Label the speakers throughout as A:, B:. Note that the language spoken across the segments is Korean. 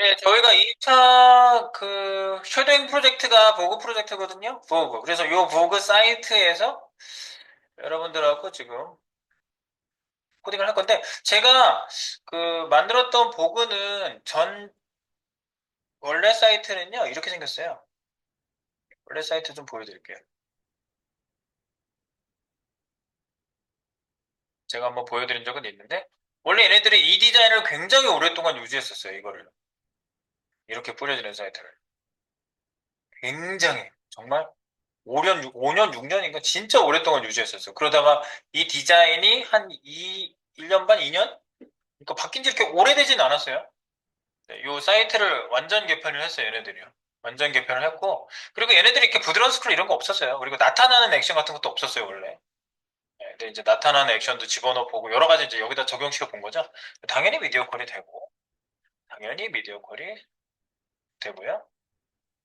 A: 네, 저희가 2차 그 쉐도잉 프로젝트가 보그 프로젝트거든요. 보그. 그래서 이 보그 사이트에서 여러분들하고 지금 코딩을 할 건데 제가 그 만들었던 보그는 전 원래 사이트는요 이렇게 생겼어요. 원래 사이트 좀 보여드릴게요. 제가 한번 보여드린 적은 있는데 원래 얘네들이 이 디자인을 굉장히 오랫동안 유지했었어요. 이거를 이렇게 뿌려지는 사이트를 굉장히 정말 5년, 5년, 6년인가 진짜 오랫동안 유지했었어요. 그러다가 이 디자인이 한 2, 1년 반, 2년? 그러니까 바뀐 지 이렇게 오래되진 않았어요. 네, 이 사이트를 완전 개편을 했어요, 얘네들이요. 완전 개편을 했고, 그리고 얘네들이 이렇게 부드러운 스크롤 이런 거 없었어요. 그리고 나타나는 액션 같은 것도 없었어요, 원래. 네, 근데 이제 나타나는 액션도 집어넣어 보고, 여러 가지 이제 여기다 적용시켜 본 거죠. 당연히 미디어 콜이 되고, 당연히 미디어 콜이 되고요.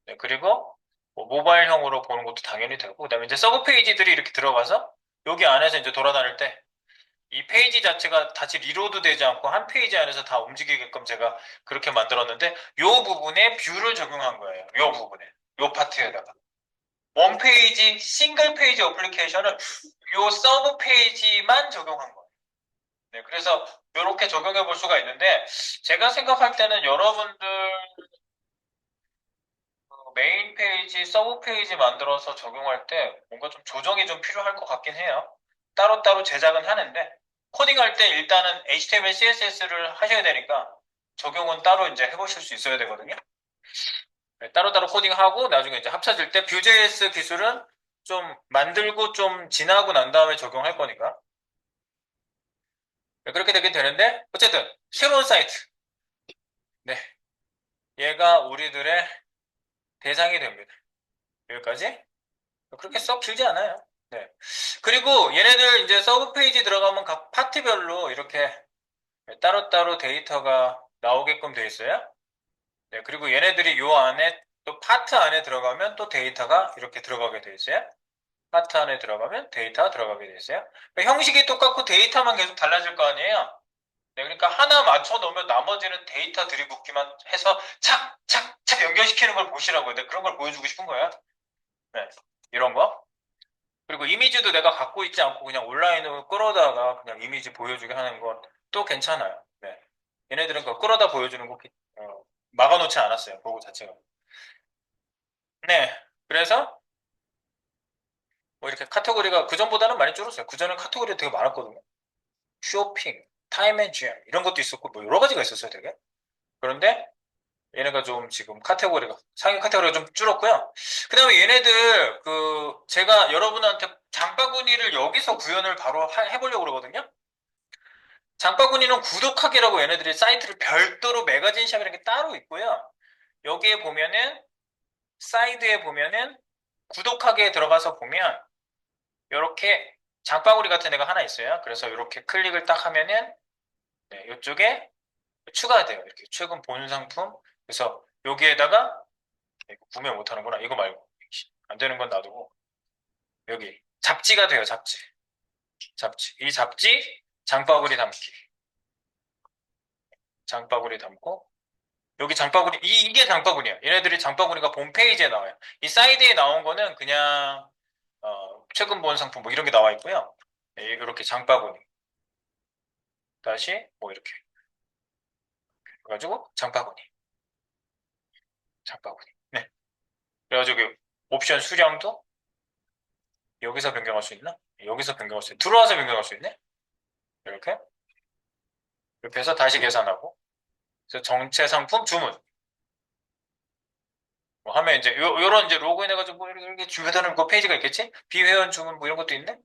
A: 네, 그리고 뭐 모바일형으로 보는 것도 당연히 되고, 그 다음에 이제 서브 페이지들이 이렇게 들어가서 여기 안에서 이제 돌아다닐 때 이 페이지 자체가 다시 리로드 되지 않고 한 페이지 안에서 다 움직이게끔 제가 그렇게 만들었는데 이 부분에 뷰를 적용한 거예요. 이 부분에. 이 파트에다가. 원 페이지, 싱글 페이지 어플리케이션을 이 서브 페이지만 적용한 거예요. 네, 그래서 이렇게 적용해 볼 수가 있는데 제가 생각할 때는 여러분들 메인 페이지, 서브 페이지 만들어서 적용할 때 뭔가 좀 조정이 좀 필요할 것 같긴 해요. 따로따로 제작은 하는데 코딩할 때 일단은 HTML, CSS를 하셔야 되니까 적용은 따로 이제 해보실 수 있어야 되거든요. 네, 따로따로 코딩하고 나중에 이제 합쳐질 때 Vue.js 기술은 좀 만들고 좀 지나고 난 다음에 적용할 거니까. 네, 그렇게 되긴 되는데 어쨌든 새로운 사이트. 네. 얘가 우리들의 대상이 됩니다. 여기까지? 그렇게 썩 길지 않아요. 네. 그리고 얘네들 이제 서브 페이지 들어가면 각 파트별로 이렇게 따로따로 데이터가 나오게끔 돼 있어요. 네. 그리고 얘네들이 요 안에 또 파트 안에 들어가면 또 데이터가 이렇게 들어가게 돼 있어요. 파트 안에 들어가면 데이터가 들어가게 돼 있어요. 그러니까 형식이 똑같고 데이터만 계속 달라질 거 아니에요. 네, 그러니까 하나 맞춰 놓으면 나머지는 데이터 들이붓기만 해서 착, 착, 착 연결시키는 걸 보시라고요. 네, 그런 걸 보여주고 싶은 거예요. 네, 이런 거. 그리고 이미지도 내가 갖고 있지 않고 그냥 온라인으로 끌어다가 그냥 이미지 보여주게 하는 것도 괜찮아요. 네. 얘네들은 그 끌어다 보여주는 거 어, 막아놓지 않았어요. 그거 자체가. 네. 그래서 뭐 이렇게 카테고리가 그전보다는 많이 줄었어요. 그전에 카테고리가 되게 많았거든요. 쇼핑, 타임 앤 GM 이런 것도 있었고 뭐 여러 가지가 있었어요 되게. 그런데 얘네가 좀 지금 카테고리가 상위 카테고리가 좀 줄었고요. 그 다음에 얘네들 그 제가 여러분한테 장바구니를 여기서 구현을 바로 하- 해보려고 그러거든요. 장바구니는 구독하기라고 얘네들이 사이트를 별도로 매거진샵이라는 게 따로 있고요. 여기에 보면은 사이드에 보면은 구독하기에 들어가서 보면 이렇게 장바구니 같은 애가 하나 있어요. 그래서 이렇게 클릭을 딱 하면은 네, 이쪽에 추가돼요. 이렇게 최근 본 상품. 그래서 여기에다가 네, 이거 구매 못 하는구나. 이거 말고 안 되는 건 놔두고 여기 잡지가 돼요. 잡지. 잡지. 이 잡지 장바구니 담기. 장바구니 담고 여기 장바구니 이, 이게 장바구니야. 얘네들이 장바구니가 본 페이지에 나와요. 이 사이드에 나온 거는 그냥 어, 최근 본 상품 뭐 이런 게 나와 있고요. 네, 이렇게 장바구니. 다시 뭐 이렇게 그래가지고 장바구니. 장바구니. 네. 그래가지고 옵션 수량도 여기서 변경할 수 있나? 여기서 변경할 수 있나? 들어와서 변경할 수 있네? 이렇게. 이렇게 해서 다시 계산하고. 그래서 정체 상품 주문. 뭐 하면 이제 요, 요런 이제 로그인 해가지고 뭐 이렇게, 이렇게 주변에는 그 페이지가 있겠지? 비회원 주문 뭐 이런 것도 있네?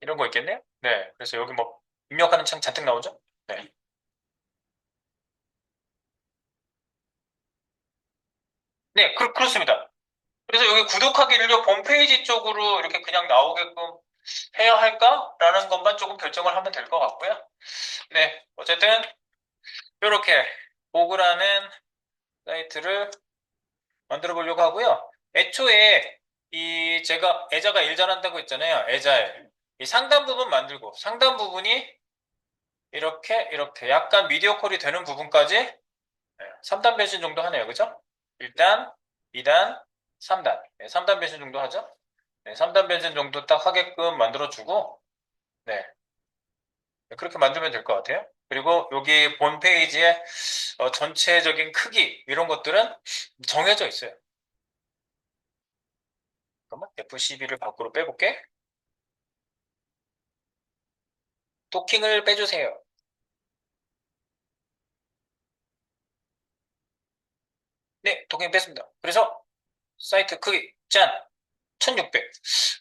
A: 이런 거 있겠네요? 네. 그래서 여기 뭐 입력하는 창 잔뜩 나오죠? 네. 네, 그, 그렇습니다. 그래서 여기 구독하기를요, 홈페이지 쪽으로 이렇게 그냥 나오게끔 해야 할까라는 것만 조금 결정을 하면 될 것 같고요. 네, 어쨌든 이렇게 보그라는 사이트를 만들어 보려고 하고요. 애초에 이 제가 애자가 일 잘한다고 했잖아요. 애자일. 이 상단 부분 만들고 상단 부분이 이렇게, 이렇게. 약간 미디어 콜이 되는 부분까지 네, 3단 변신 정도 하네요. 그죠? 1단, 2단, 3단. 네, 3단 변신 정도 하죠? 네, 3단 변신 정도 딱 하게끔 만들어주고, 네. 네, 그렇게 만들면 될 것 같아요. 그리고 여기 본 페이지에 어, 전체적인 크기, 이런 것들은 정해져 있어요. 잠깐만, F12를 밖으로 빼볼게. 도킹을 빼주세요. 네, 도킹 뺐습니다. 그래서 사이트 크기, 짠! 1600.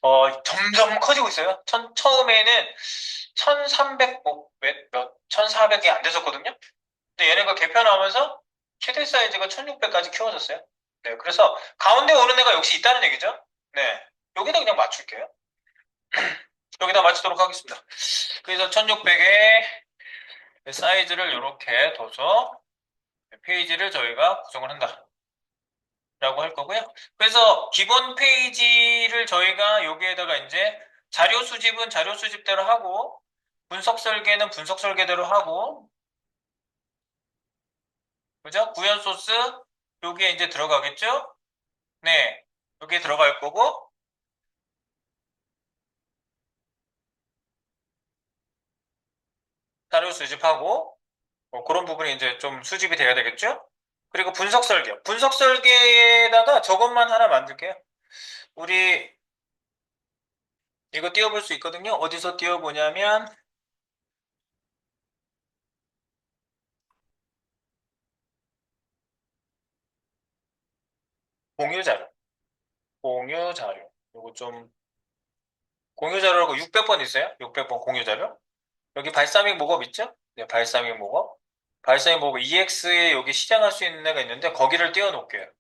A: 어, 점점 커지고 있어요. 천, 처음에는 1300, 뭐, 몇, 몇, 1400이 안 됐었거든요. 근데 얘네가 개편하면서 최대 사이즈가 1600까지 키워졌어요. 네, 그래서 가운데 오는 애가 역시 있다는 얘기죠. 네, 여기다 그냥 맞출게요. 여기다 맞추도록 하겠습니다. 그래서 1600의 사이즈를 이렇게 둬서 페이지를 저희가 구성을 한다. 라고 할 거고요. 그래서 기본 페이지를 저희가 여기에다가 이제 자료 수집은 자료 수집대로 하고 분석 설계는 분석 설계대로 하고 그죠? 구현 소스 여기에 이제 들어가겠죠? 네. 여기에 들어갈 거고 자료 수집하고 뭐 그런 부분이 이제 좀 수집이 돼야 되겠죠? 그리고 분석 설계. 분석 설계에다가 저것만 하나 만들게요. 우리 이거 띄워볼 수 있거든요. 어디서 띄워보냐면 공유 자료. 공유 자료. 요거 좀 공유 자료라고 600번 있어요. 600번 공유 자료. 여기 발사믹 목업 있죠? 네, 발사믹 목업. 발사믹 목업 EX에 여기 시장할 수 있는 애가 있는데 거기를 띄워 놓을게요.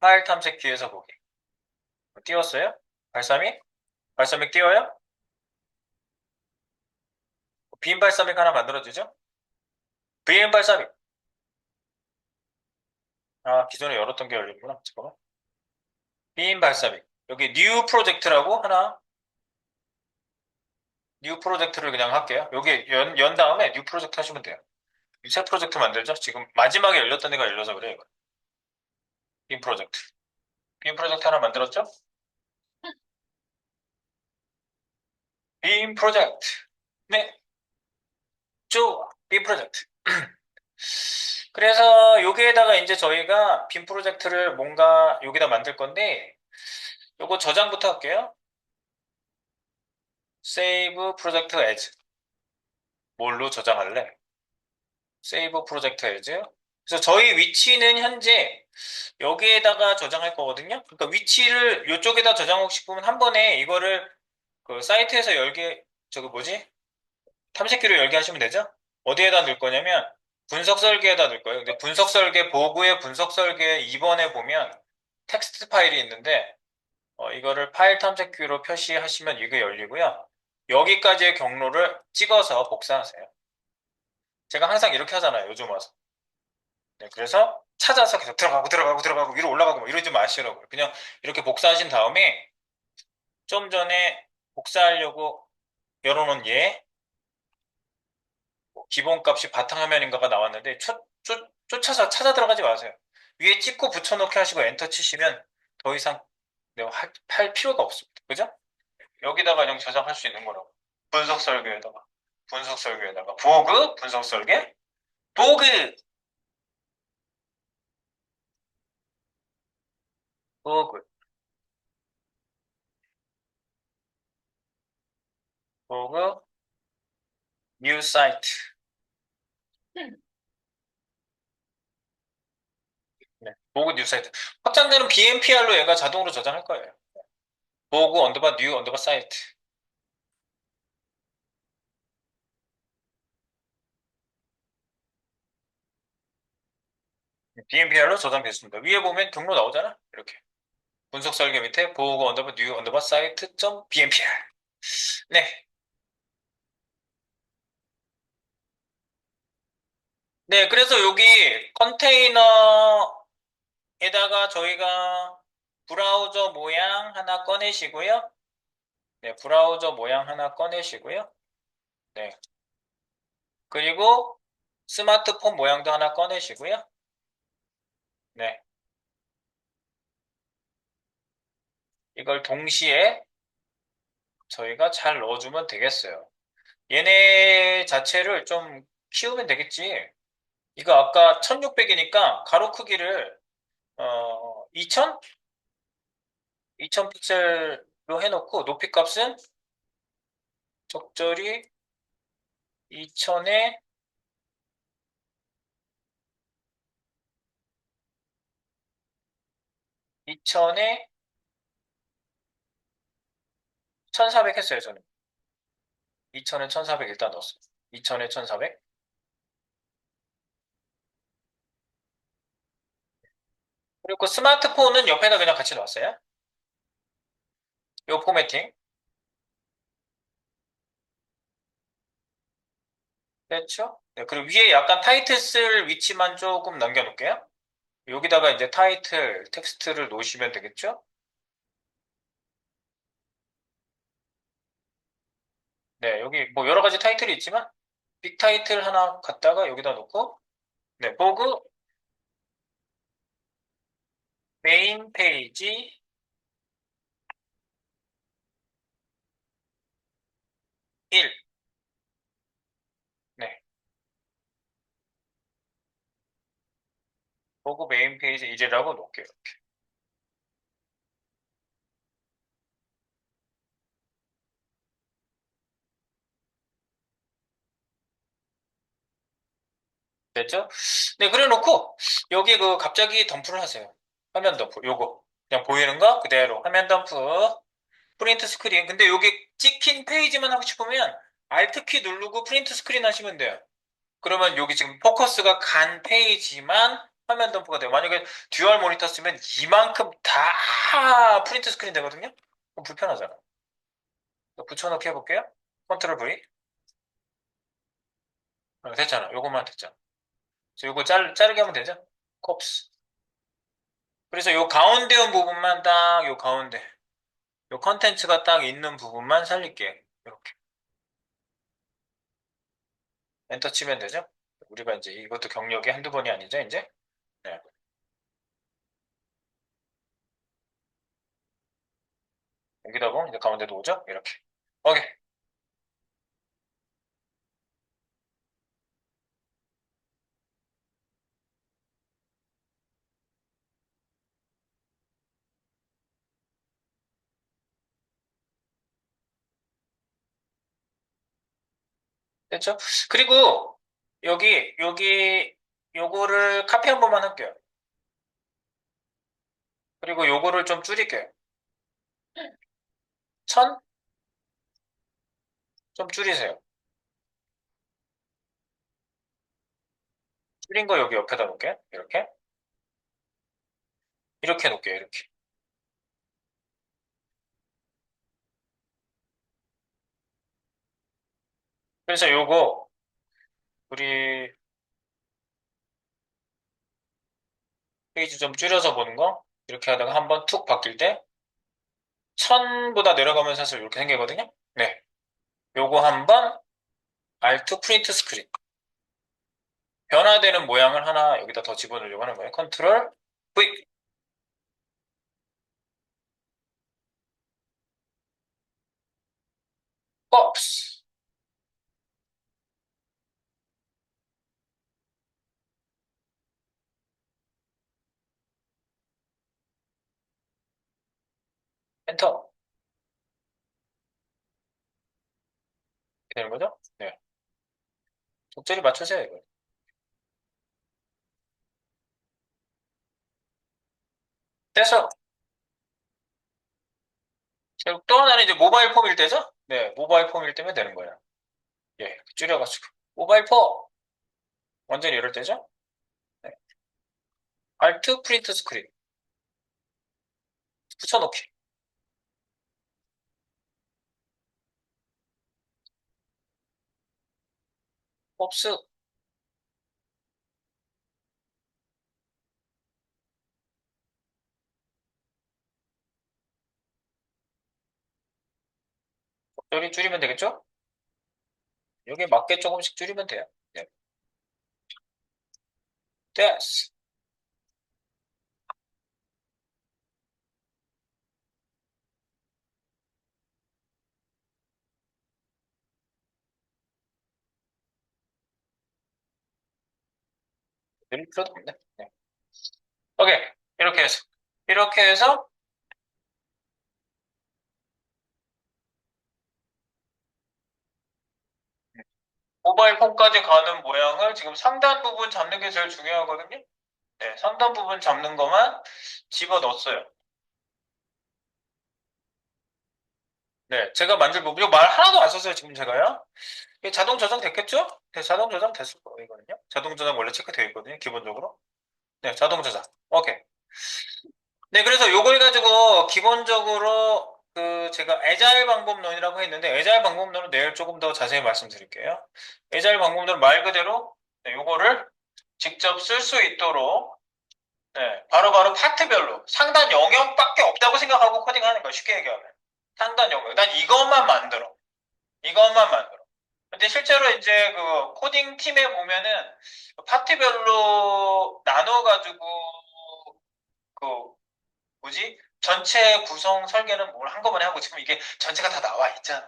A: 파일 탐색기에서 보기. 띄웠어요? 발사믹? 발사믹 띄워요? 빈 발사믹 하나 만들어지죠? 빈 발사믹. 아, 기존에 열었던 게 열리구나. 잠깐만. 빈 발사믹. 여기 뉴 프로젝트라고 하나 뉴 프로젝트를 그냥 할게요. 여기 연, 연 다음에 뉴 프로젝트 하시면 돼요. 새 프로젝트 만들죠? 지금 마지막에 열렸던 애가 열려서 그래요. 이거. 빈 프로젝트. 빈 프로젝트 하나 만들었죠? 빈 프로젝트. 네. 좋아. 빈 프로젝트. 그래서 여기에다가 이제 저희가 빈 프로젝트를 뭔가 여기다 만들 건데 요거 저장부터 할게요. Save project as 뭘로 저장할래? save project as 그래서 저희 위치는 현재 여기에다가 저장할 거거든요. 그러니까 위치를 이쪽에다 저장하고 싶으면 한 번에 이거를 그 사이트에서 열게 저거 뭐지? 탐색기로 열게 하시면 되죠? 어디에다 넣을 거냐면 분석 설계에다 넣을 거예요. 근데 분석 설계 보고에 분석 설계 2번에 보면 텍스트 파일이 있는데 어, 이거를 파일 탐색기로 표시하시면 이게 열리고요. 여기까지의 경로를 찍어서 복사하세요. 제가 항상 이렇게 하잖아요. 요즘 와서. 네, 그래서 찾아서 계속 들어가고 들어가고 들어가고 위로 올라가고 뭐 이러지 마시라고요. 그냥 이렇게 복사하신 다음에 좀 전에 복사하려고 열어놓은 얘 기본값이 바탕화면인가가 나왔는데 쫓, 쫓, 쫓아서 찾아 들어가지 마세요. 위에 찍고 붙여넣기 하시고 엔터 치시면 더 이상 네, 할, 할 필요가 없습니다. 그죠? 여기다가 그냥 저장할 수 있는 거라고. 분석 설계에다가. 분석 설계에다가. 보그, 분석 설계. 보그! 보그. 보그. 뉴 사이트. 네, 보그 뉴 사이트. 확장되는 BMPR로 얘가 자동으로 저장할 거예요. 보그 언더바 뉴 언더바 사이트. BMPR로 저장됐습니다. 위에 보면 경로 나오잖아. 이렇게. 분석 설계 밑에 보고 언더바 뉴 언더바 사이트 점 BMPR. 네. 네, 그래서 여기 컨테이너에다가 저희가 브라우저 모양 하나 꺼내시고요. 네, 브라우저 모양 하나 꺼내시고요. 네. 그리고 스마트폰 모양도 하나 꺼내시고요. 네. 이걸 동시에 저희가 잘 넣어주면 되겠어요. 얘네 자체를 좀 키우면 되겠지. 이거 아까 1600이니까 가로 크기를 어, 2000? 2000 픽셀로 해놓고 높이 값은 적절히 2000에 2000에 1400 했어요, 저는. 2000에 1400 일단 넣었어요. 2000에 1400. 그리고 스마트폰은 옆에다 그냥 같이 놨어요. 요 포매팅. 됐죠? 네, 그리고 위에 약간 타이틀 쓸 위치만 조금 남겨놓을게요. 여기다가 이제 타이틀, 텍스트를 놓으시면 되겠죠? 네, 여기 뭐 여러 가지 타이틀이 있지만 빅 타이틀 하나 갖다가 여기다 놓고 네, 보그 메인 페이지 1 네. 보그 메인 페이지 1이라고 놓을게요. 이렇게. 됐죠? 네, 그래 놓고 여기 그 갑자기 덤프를 하세요. 화면 덤프. 요거. 그냥 보이는 거 그대로 화면 덤프. 프린트 스크린. 근데 여기 찍힌 페이지만 하고 싶으면 Alt 키 누르고 프린트 스크린 하시면 돼요. 그러면 여기 지금 포커스가 간 페이지만 화면 덤프가 돼요. 만약에 듀얼 모니터 쓰면 이만큼 다 프린트 스크린 되거든요. 불편하잖아. 붙여넣기 해볼게요. 컨트롤 V. 어, 됐잖아. 요것만 됐잖아. 그래서 요거 짤, 자르게 하면 되죠? 콥스. 그래서 요 가운데 온 부분만 딱 요 가운데 요 컨텐츠가 딱 있는 부분만 살릴게. 이렇게. 엔터 치면 되죠? 우리가 이제 이것도 경력이 한두 번이 아니죠, 이제? 네. 여기다 보면 이제 가운데도 오죠? 이렇게. 오케이. 됐죠? 그리고 여기, 여기, 요거를 카피 한 번만 할게요. 그리고 요거를 좀 줄일게요. 천? 좀 줄이세요. 줄인 거 여기 옆에다 놓을게요. 이렇게. 이렇게 놓을게요. 이렇게. 그래서 요거 우리 페이지 좀 줄여서 보는 거 이렇게 하다가 한번 툭 바뀔 때 천보다 내려가면 사실 이렇게 생기거든요. 네. 요거 한번 Alt 프린트 스크린 변화되는 모양을 하나 여기다 더 집어넣으려고 하는 거예요. 컨트롤 V pop 엔터 되는 거죠? 네. 적절히 맞춰줘요 이거. 됐어. 또 하나는 이제 모바일 폼일 때죠? 네, 모바일 폼일 때면 되는 거예요. 예, 줄여가지고. 모바일 폼! 완전히 이럴 때죠? 네. Alt 프린트 스크린. 붙여놓기. 복수 여기 줄이면 되겠죠? 여기에 맞게 조금씩 줄이면 돼요. 네. 됐어. 늘 필요도 없네. 네. 오케이. 이렇게 해서. 이렇게 해서 모바일 폰까지 가는 모양을 지금 상단 부분 잡는 게 제일 중요하거든요. 네, 상단 부분 잡는 것만 집어 넣었어요. 네, 제가 만들 부분, 이거 말 하나도 안 썼어요, 지금 제가요. 자동 저장 됐겠죠? 네, 자동 저장 됐을 거예요, 이거는요. 자동 저장 원래 체크되어 있거든요, 기본적으로. 네, 자동 저장. 오케이. 네, 그래서 요걸 가지고 기본적으로 그 제가 애자일 방법론이라고 했는데 애자일 방법론은 내일 조금 더 자세히 말씀드릴게요. 애자일 방법론은 말 그대로 네, 요거를 직접 쓸 수 있도록 네, 바로 바로 파트별로 상단 영역밖에 없다고 생각하고 코딩하는 거예요. 쉽게 얘기하면. 상단 영역. 난 이것만 만들어. 이것만 만들어. 근데 실제로 이제 그 코딩 팀에 보면은 파트별로 나눠가지고 그 뭐지? 전체 구성 설계는 뭘 한꺼번에 하고 지금 이게 전체가 다 나와 있잖아.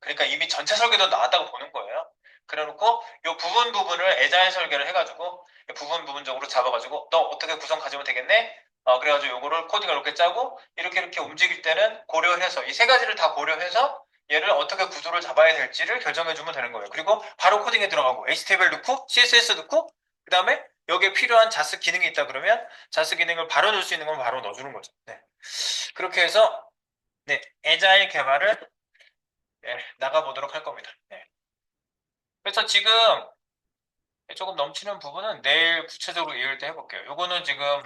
A: 그러니까 이미 전체 설계도 나왔다고 보는 거예요. 그래놓고 이 부분 부분을 애자일 설계를 해가지고 부분 부분적으로 잡아가지고 너 어떻게 구성 가지면 되겠네? 어, 그래가지고 요거를 코딩을 이렇게 짜고 이렇게 이렇게 움직일 때는 고려해서 이 세 가지를 다 고려해서 얘를 어떻게 구조를 잡아야 될지를 결정해주면 되는 거예요. 그리고 바로 코딩에 들어가고 HTML 넣고 CSS 넣고 그 다음에 여기에 필요한 자스 기능이 있다 그러면 자스 기능을 바로 넣을 수 있는 건 바로 넣어주는 거죠. 네. 그렇게 해서 네, 애자일 개발을 네, 나가보도록 할 겁니다. 네. 그래서 지금 조금 넘치는 부분은 내일 구체적으로 이해할 때 해볼게요. 요거는 지금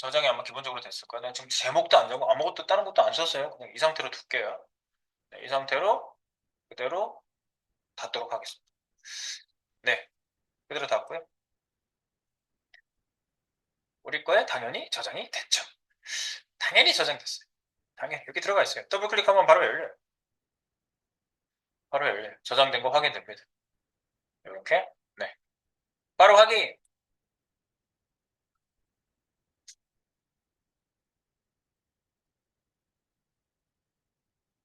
A: 저장이 아마 기본적으로 됐을 거예요. 난 지금 제목도 안 적고 아무것도 다른 것도 안 썼어요. 그냥 이 상태로 둘게요. 네, 이 상태로 그대로 닫도록 하겠습니다. 네, 그대로 닫고요. 우리 거에 당연히 저장이 됐죠. 당연히 저장됐어요. 당연히 여기 들어가 있어요. 더블 클릭하면 바로 열려요. 바로 열려요. 저장된 거 확인됩니다. 이렇게 네, 바로 확인.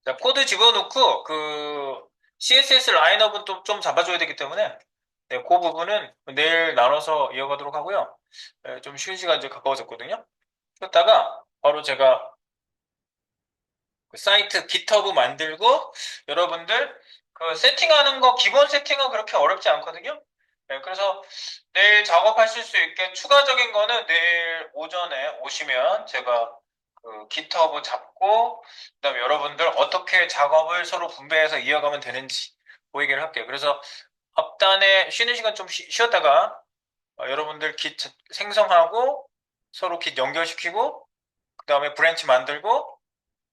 A: 자, 코드 집어넣고 그 CSS 라인업은 또 좀 잡아줘야 되기 때문에 네, 그 부분은 내일 나눠서 이어가도록 하고요. 네, 좀 쉬는 시간 이제 가까워졌거든요. 그러다가 바로 제가 그 사이트 GitHub 만들고 여러분들 그 세팅하는 거 기본 세팅은 그렇게 어렵지 않거든요. 네, 그래서 내일 작업하실 수 있게 추가적인 거는 내일 오전에 오시면 제가 그 GitHub 잡고 그다음에 여러분들 어떻게 작업을 서로 분배해서 이어가면 되는지 보이기를 할게요. 그래서 앞단에 쉬는 시간 좀 쉬, 쉬었다가 어, 여러분들 깃 생성하고 서로 깃 연결시키고 그 다음에 브랜치 만들고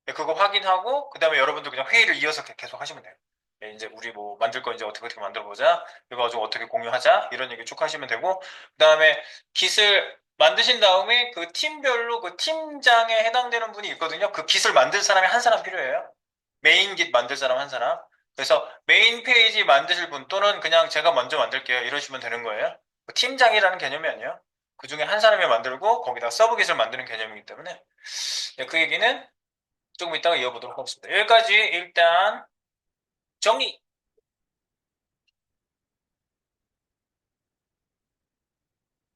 A: 네, 그거 확인하고 그 다음에 여러분들 그냥 회의를 이어서 계속 하시면 돼요. 네, 이제 우리 뭐 만들 거 이제 어떻게 어떻게 만들어 보자. 이거 가지고 어떻게 공유하자. 이런 얘기 쭉 하시면 되고 그 다음에 깃을 만드신 다음에 그 팀별로 그 팀장에 해당되는 분이 있거든요. 그 깃을 만들 사람이 한 사람 필요해요. 메인 깃 만들 사람 한 사람. 그래서 메인 페이지 만드실 분 또는 그냥 제가 먼저 만들게요. 이러시면 되는 거예요. 그 팀장이라는 개념이 아니에요. 그 중에 한 사람이 만들고 거기다 서브 깃을 만드는 개념이기 때문에 네, 그 얘기는 조금 이따가 이어보도록 하겠습니다. 여기까지 일단 정리!